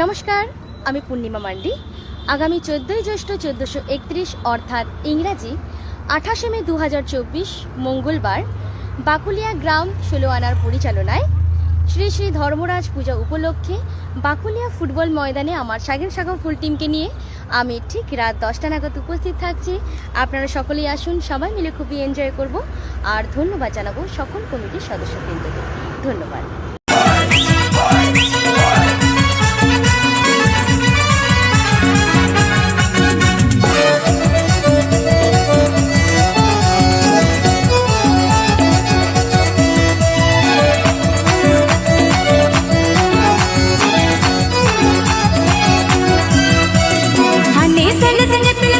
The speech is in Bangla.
নমস্কার, আমি পূর্ণিমা মান্ডি। আগামী চোদ্দোই জ্যৈষ্ঠ চোদ্দোশো একত্রিশ, অর্থাৎ ইংরাজি, আঠাশে মে দু হাজার চব্বিশ, মঙ্গলবার, বাকুলিয়া গ্রাম ষোলো আনার পরিচালনায় শ্রী শ্রী ধর্মরাজ পূজা উপলক্ষে বাকুলিয়া ফুটবল ময়দানে আমার সাগের সাগর ফুল টিমকে নিয়ে আমি ঠিক রাত দশটা নাগাদ উপস্থিত থাকছি। আপনারা সকলেই আসুন, সবাই মিলে খুবই এনজয় করব। আর ধন্যবাদ জানাব সকল কমিটির সদস্যবৃন্দকে। ধন্যবাদ। Send it, send it, send it.